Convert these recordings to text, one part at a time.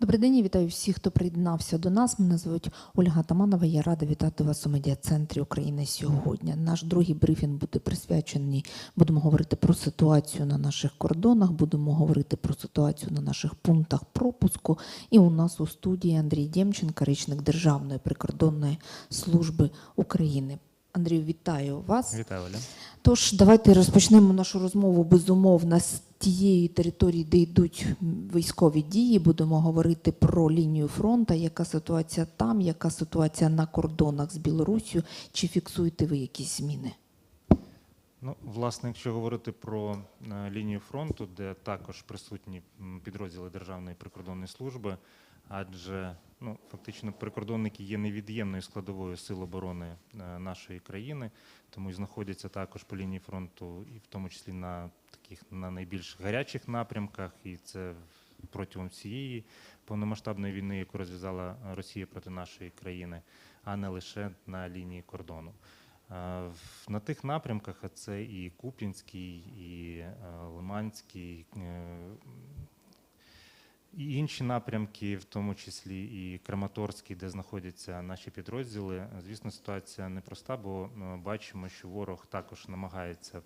Добрий день, я вітаю всіх, хто приєднався до нас. Мене звуть Ольга Таманова. Я рада вітати вас у медіа-центрі України сьогодні. Наш другий брифінг буде присвячений. Будемо говорити про ситуацію на наших кордонах, будемо говорити про ситуацію на наших пунктах пропуску. І у нас у студії Андрій Дємченко, речник Державної прикордонної служби України. Андрію, вітаю вас. Вітаю, Оля. Тож давайте розпочнемо нашу розмову безумовно з тієї території, де йдуть військові дії. Будемо говорити про лінію фронту, яка ситуація там, яка ситуація на кордонах з Білоруссю. Чи фіксуєте ви якісь зміни? Ну, власне, якщо говорити про е, лінію фронту, де також присутні підрозділи Державної прикордонної служби, адже ну, фактично прикордонники є невід'ємною складовою сил оборони е, нашої країни, тому знаходяться також по лінії фронту, і в тому числі на таких на найбільш гарячих напрямках, і це протягом всієї повномасштабної війни, яку розв'язала Росія проти нашої країни, а не лише на лінії кордону. Е, На тих напрямках, а це і Куп'янський, і е, Лиманський, і інші напрямки, в тому числі і Краматорський, де знаходяться наші підрозділи. Звісно, ситуація непроста, бо е, бачимо, що ворог також намагається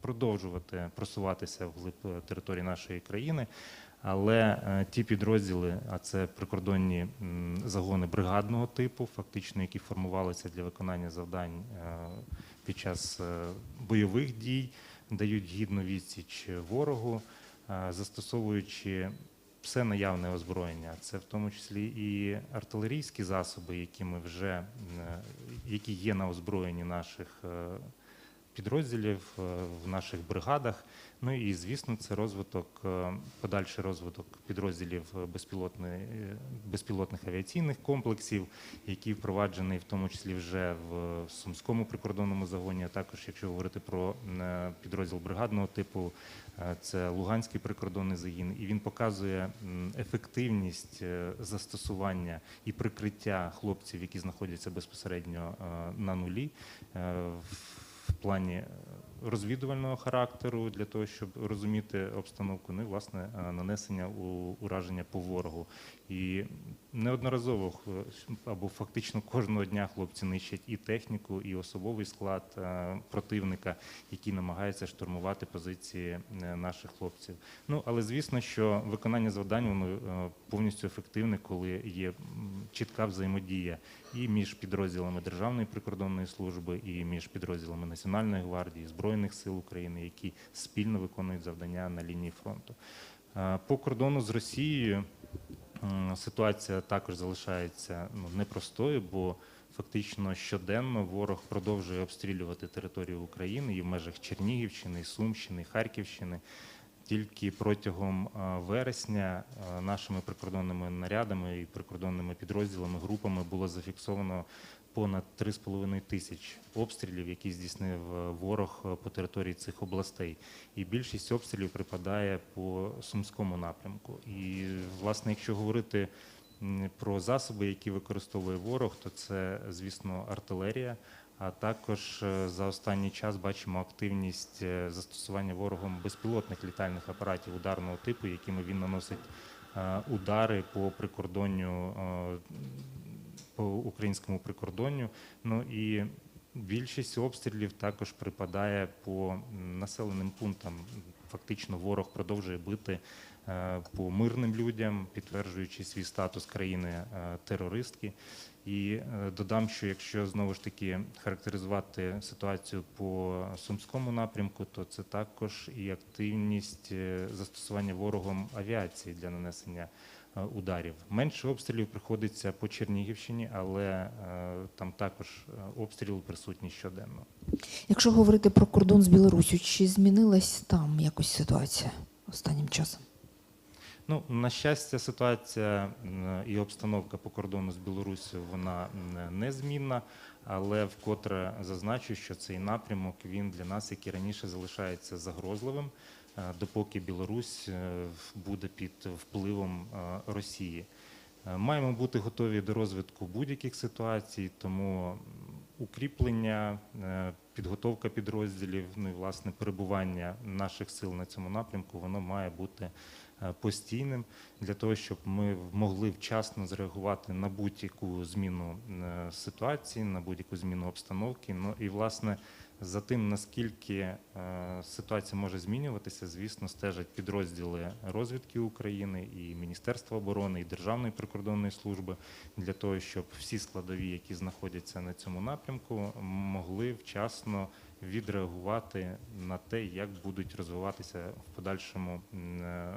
продовжувати просуватися вглиб е, території нашої країни. Але е, ті підрозділи, а це прикордонні загони бригадного типу, фактично, які формувалися для виконання завдань під час бойових дій, дають гідну відсіч ворогу, застосовуючи все наявне озброєння. Це в тому числі і артилерійські засоби, які ми вже е, які є на озброєнні наших е, підрозділів е, в наших бригадах. Ну і звісно, це розвиток, е, подальший розвиток підрозділів безпілотної, е, безпілотних авіаційних комплексів, який впроваджений в тому числі вже в Сумському прикордонному загоні. А також, якщо говорити про підрозділ бригадного типу, це Луганський прикордонний загін, і він показує ефективність застосування і прикриття хлопців, які знаходяться безпосередньо на нулі. Плані е, розвідувального характеру для того, щоб розуміти обстановку, ну і власне е, нанесення ураження по ворогу. І неодноразово або фактично кожного дня хлопці нищать і техніку, і особовий склад е, противника, який намагається штурмувати позиції е, наших хлопців. Ну але звісно, що виконання завдань воно е, повністю ефективне, коли є чітка взаємодія і між підрозділами Державної прикордонної служби, і між підрозділами Національної гвардії, Збройних сил України, які спільно виконують завдання на лінії фронту. По кордону з Росією ситуація також залишається ну, непростою, бо фактично щоденно ворог продовжує обстрілювати територію України і в межах Чернігівщини, Сумщини, Харківщини. Тільки протягом е, вересня е, нашими прикордонними нарядами і прикордонними підрозділами, групами було зафіксовано понад 3,5 тисяч обстрілів, які здійснив е, ворог по території цих областей. І більшість обстрілів припадає по сумському напрямку. І, власне, якщо говорити про засоби, які використовує ворог, то це, звісно, артилерія. А також е, за останній час бачимо активність е, застосування ворогом безпілотних літальних апаратів ударного типу, якими він наносить е, удари по прикордонню, по українському прикордонню. Ну і більшість обстрілів також припадає по населеним пунктам. Фактично, ворог продовжує бити по мирним людям, підтверджуючи свій статус країни терористки. І е, додам, що якщо знову ж таки характеризувати ситуацію по сумському напрямку, то це також і активність е, застосування ворогом авіації для нанесення е, ударів. Менше обстрілів приходиться по Чернігівщині, але там також обстріли присутні щоденно. Якщо говорити про кордон з Білоруссю, чи змінилась там якось ситуація останнім часом? Ну, на щастя, ситуація і обстановка по кордону з Білоруссю вона незмінна, але вкотре зазначу, що цей напрямок він для нас, як і раніше, залишається загрозливим, е, допоки Білорусь е, буде під впливом е, Росії. Маємо бути готові до розвитку будь-яких ситуацій, тому укріплення, е, підготовка підрозділів, ну і власне перебування наших сил на цьому напрямку, воно має бути е, постійним для того, щоб ми могли вчасно зреагувати на будь-яку зміну е, ситуації, на будь-яку зміну обстановки. Ну і власне за тим, наскільки е, ситуація може змінюватися, звісно, стежать підрозділи розвідки України і Міністерства оборони, і Державної прикордонної служби для того, щоб всі складові, які знаходяться на цьому напрямку, могли вчасно відреагувати на те, як будуть розвиватися в подальшому е,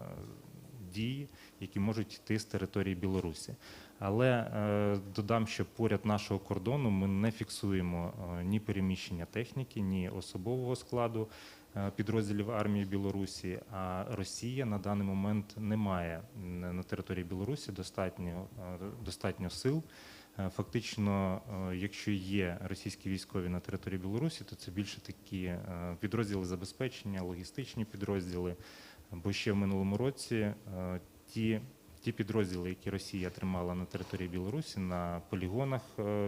дії, які можуть йти з території Білорусі. Але е, додам, що поряд нашого кордону ми не фіксуємо е, ні переміщення техніки, ні особового складу е, підрозділів армії Білорусі. А Росія на даний момент не має на території Білорусі достатньо, достатньо сил. Е, Фактично, е, якщо є російські військові на території Білорусі, то це більше такі е, підрозділи забезпечення, логістичні підрозділи. Бо ще в минулому році ті, ті підрозділи, які Росія тримала на території Білорусі, на полігонах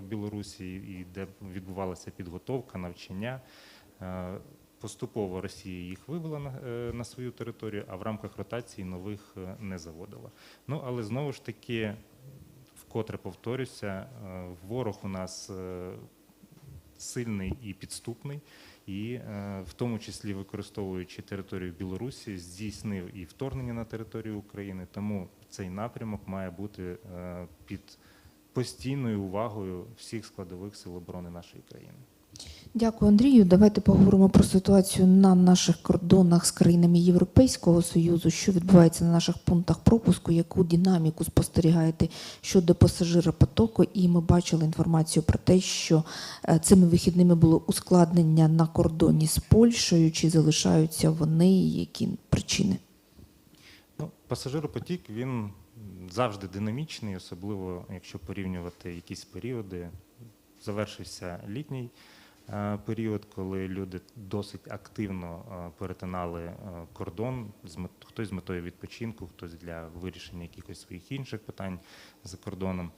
Білорусі, і де відбувалася підготовка, навчання. Поступово Росія їх вивела на, на свою територію, а в рамках ротації нових не заводила. Ну але знову ж таки, вкотре повторюся, е, ворог у нас е, сильний і підступний, і е, в тому числі використовуючи територію Білорусі, здійснив і вторгнення на територію України. Тому цей напрямок має бути під постійною увагою всіх складових сил оборони нашої країни. Дякую, Андрію. Давайте поговоримо про ситуацію на наших кордонах з країнами Європейського Союзу. Що відбувається на наших пунктах пропуску, яку динаміку спостерігаєте щодо пасажиропотоку? І ми бачили інформацію про те, що е, цими вихідними було ускладнення на кордоні з Польщею. Чи залишаються вони? Які причини? Ну, пасажиропотік він завжди динамічний, особливо якщо порівнювати якісь періоди. Завершився літній період, коли люди досить активно е, перетинали е, кордон, хтось з метою відпочинку, хтось для вирішення якихось своїх інших питань за кордоном.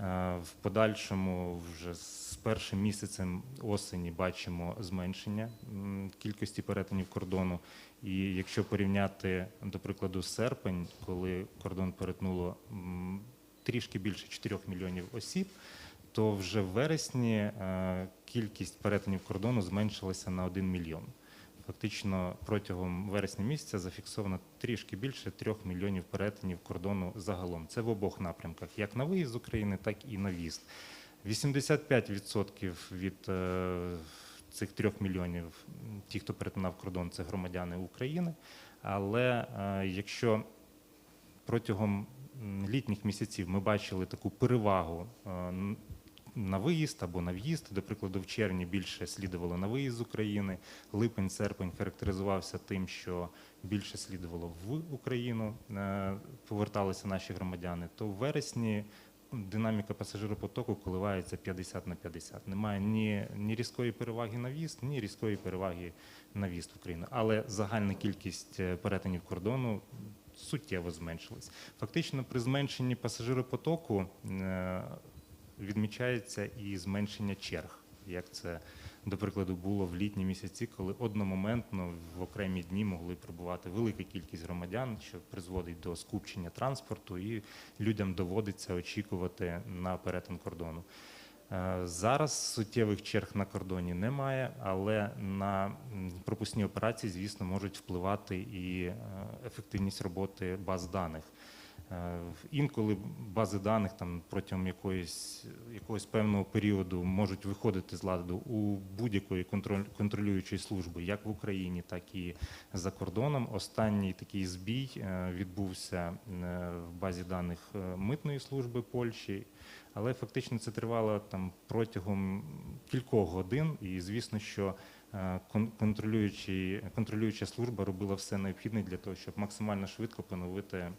Е, В подальшому, вже з першим місяцем осені, бачимо зменшення кількості перетинів кордону. І якщо порівняти, до прикладу, серпень, коли кордон перетнуло трішки більше 4 мільйонів осіб, то вже в вересні е, кількість перетинів кордону зменшилася на 1 мільйон. Фактично протягом вересня місяця зафіксовано трішки більше 3 мільйонів перетинів кордону загалом. Це в обох напрямках, як на виїзд з України, так і на в'їзд. 85% від е, цих 3 мільйонів, ті, хто перетинав кордон, це громадяни України. Але е, якщо протягом літніх місяців ми бачили таку перевагу на виїзд або на в'їзд. До прикладу, в червні більше слідувало на виїзд з України. Липень, серпень характеризувався тим, що більше слідувало в Україну, е, поверталися наші громадяни. То в вересні динаміка пасажиропотоку коливається 50 на 50. Немає ні, ні різкої переваги на в'їзд, ні різкої переваги на в'їзд в Україну. Але загальна кількість е, перетинів кордону суттєво зменшилась. Фактично, при зменшенні пасажиропотоку е, відмічається і зменшення черг, як це, до прикладу, було в літні місяці, коли одномоментно в окремі дні могли прибувати велика кількість громадян, що призводить до скупчення транспорту, і людям доводиться очікувати на перетин кордону. Е, Зараз суттєвих черг на кордоні немає, але на пропускні операції, звісно, можуть впливати і е, ефективність роботи баз даних. Е, Інколи бази даних там протягом якоїсь, якогось певного періоду можуть виходити з ладу у будь-якої контроль, контролюючої служби, як в Україні, так і за кордоном. Останній такий збій е, відбувся е, в базі даних митної служби Польщі, але фактично це тривало там протягом кількох годин, і звісно, що контролююча служба робила все необхідне для того, щоб максимально швидко поновити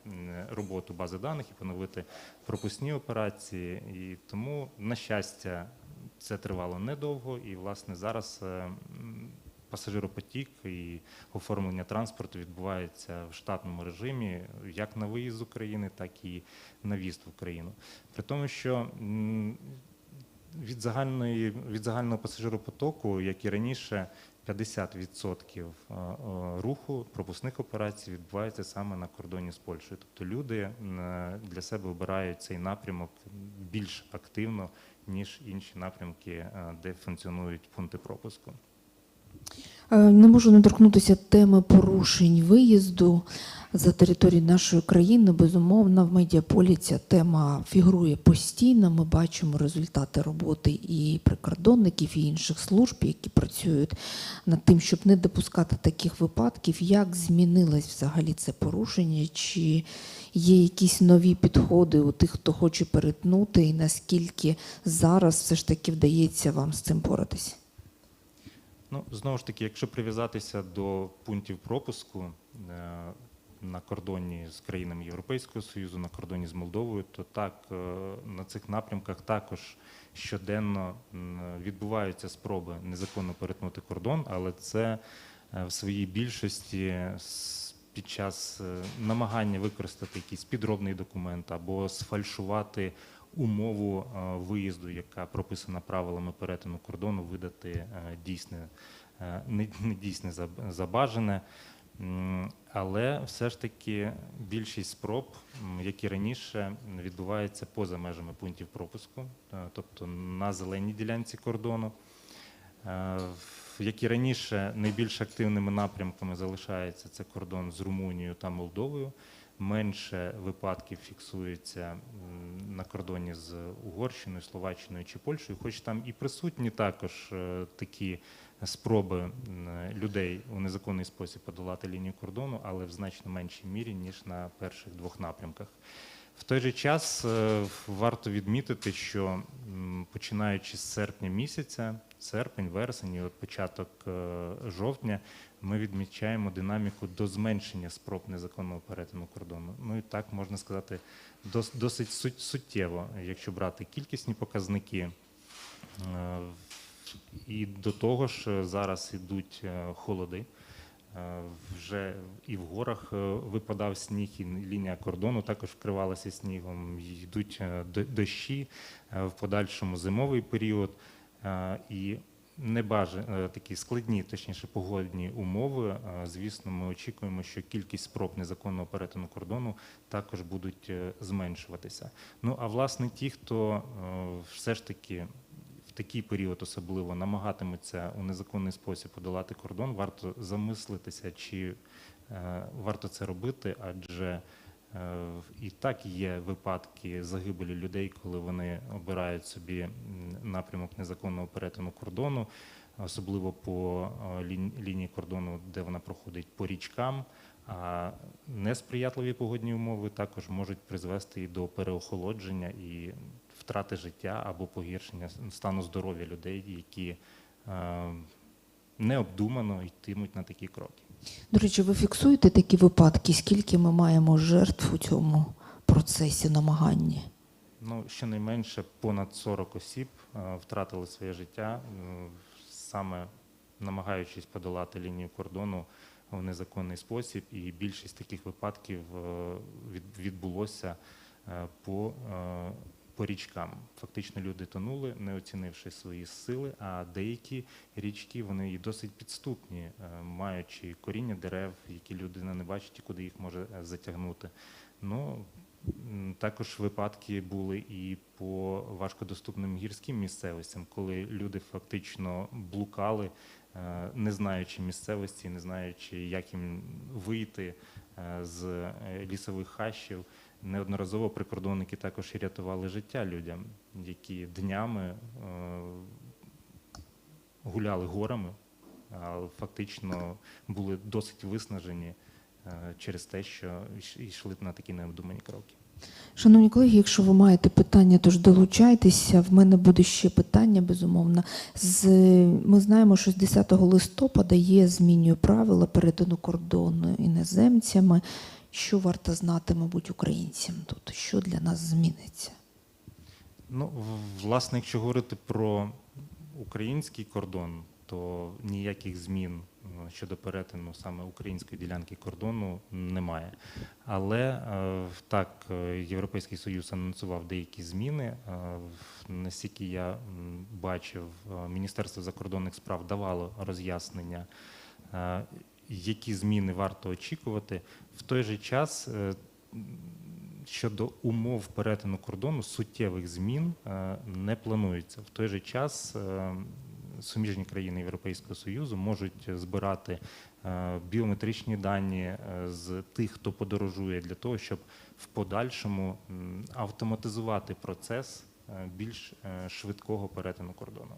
роботу бази даних і поновити пропускні операції. І тому, на щастя, це тривало недовго, і власне зараз. е, Пасажиропотік і оформлення транспорту відбувається в штатному режимі як на виїзд з України, так і на в'їзд в Україну. При тому, що від загальної від загального пасажиропотоку, як і раніше, 50% е, е, руху пропускних операцій відбувається саме на кордоні з Польщею. Тобто люди е, для себе обирають цей напрямок більш активно, ніж інші напрямки, де функціонують пункти пропуску. Е, Не можу не торкнутися теми порушень виїзду за територію нашої країни. Безумовно, в медіаполі ця тема фігурує постійно. Ми бачимо результати роботи і прикордонників, і інших служб, які працюють над тим, щоб не допускати таких випадків. Як змінилось взагалі це порушення? Чи є якісь нові підходи у тих, хто хоче перетнути, і наскільки зараз все ж таки вдається вам з цим боротися? Ну, знову ж таки, якщо прив'язатися до пунктів пропуску е, на кордоні з країнами Європейського Союзу, на кордоні з Молдовою, то так е, на цих напрямках також щоденно відбуваються спроби незаконно перетнути кордон, але це е, в своїй більшості під час намагання використати якийсь підробний документ або сфальшувати умову е, виїзду, яка прописана правилами перетину кордону, видати е, дійсне, е, не не дійсне заб- забажане. Але все ж таки більшість спроб, м, як і раніше, відбуваються поза межами пунктів пропуску, тобто на зеленій ділянці кордону. Е, в- Як і раніше, найбільш активними напрямками залишається це кордон з Румунією та Молдовою. Менше випадків фіксується на кордоні з Угорщиною, Словаччиною чи Польщею, хоч там і присутні також е, такі спроби людей у незаконний спосіб подолати лінію кордону, але в значно меншій мірі, ніж на перших двох напрямках. В той же час е, варто відмітити, що починаючи з серпня місяця, серпень, вересень, і початок е, жовтня, ми відмічаємо динаміку до зменшення спроб незаконного перетину кордону. Ну і так можна сказати, досить сут- суттєво, якщо брати кількісні показники. Е, І до того ж е, зараз ідуть е, холоди. Вже і в горах випадав сніг, і лінія кордону також вкривалася снігом. Йдуть до- дощі в подальшому зимовий період. Е, І небажані такі складні, точніше, погодні умови. е, Звісно, ми очікуємо, що кількість спроб незаконного перетину кордону також будуть е, зменшуватися. Ну а власне, ті, хто е, все ж таки в такий період особливо намагатимуться у незаконний спосіб подолати кордон, варто замислитися, чи е, варто це робити, адже е, і так є випадки загибелі людей, коли вони обирають собі напрямок незаконного перетину кордону, особливо по е, лінії кордону, де вона проходить по річкам. А несприятливі погодні умови також можуть призвести і до переохолодження і втрати життя або погіршення стану здоров'я людей, які е, необдумано йтимуть на такі кроки. До речі, ви фіксуєте такі випадки? Скільки ми маємо жертв у цьому процесі намагання? Ну, щонайменше понад 40 осіб е, втратили своє життя, е, саме намагаючись подолати лінію кордону в незаконний спосіб, і більшість таких випадків е, відбулося по, по річкам. Фактично люди тонули, не оцінивши свої сили, а деякі річки вони і досить підступні, е, маючи коріння дерев, які людина не бачить і куди їх може е, затягнути. Ну, Також випадки були і по важкодоступним гірським місцевостям, коли люди фактично блукали, е, не знаючи місцевості, не знаючи, як їм вийти з лісових хащів. Неодноразово прикордонники також і рятували життя людям, які днями е, гуляли горами, а фактично були досить виснажені е, через те, що йшли на такі необдумані кроки. Шановні колеги, якщо ви маєте питання, тож долучайтеся. В мене буде ще питання, безумовно. З, ми знаємо, що з 10 листопада є змінює правила перетину кордону іноземцями. Що варто знати, мабуть, українцям тут? Що для нас зміниться? Ну, власне, якщо говорити про український кордон, то ніяких змін е, щодо перетину саме української ділянки кордону немає. Але е, так, е, Європейський Союз анонсував деякі зміни. Наскільки я бачив, Міністерство закордонних справ давало роз'яснення, які зміни варто очікувати. В той же час е, щодо умов перетину кордону суттєвих змін е, не планується. В той же час е, суміжні країни Європейського Союзу можуть збирати біометричні дані з тих, хто подорожує, для того, щоб в подальшому автоматизувати процес більш швидкого перетину кордону.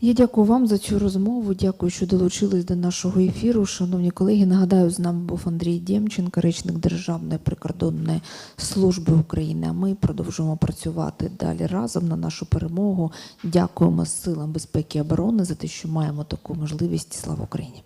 Я дякую вам за цю розмову. Дякую, що долучились до нашого ефіру. Шановні колеги, нагадаю, з нами був Андрій Дємченко, речник Державної прикордонної служби України. А ми продовжуємо працювати далі разом на нашу перемогу. Дякуємо силам безпеки і оборони за те, що маємо таку можливість. Слава Україні!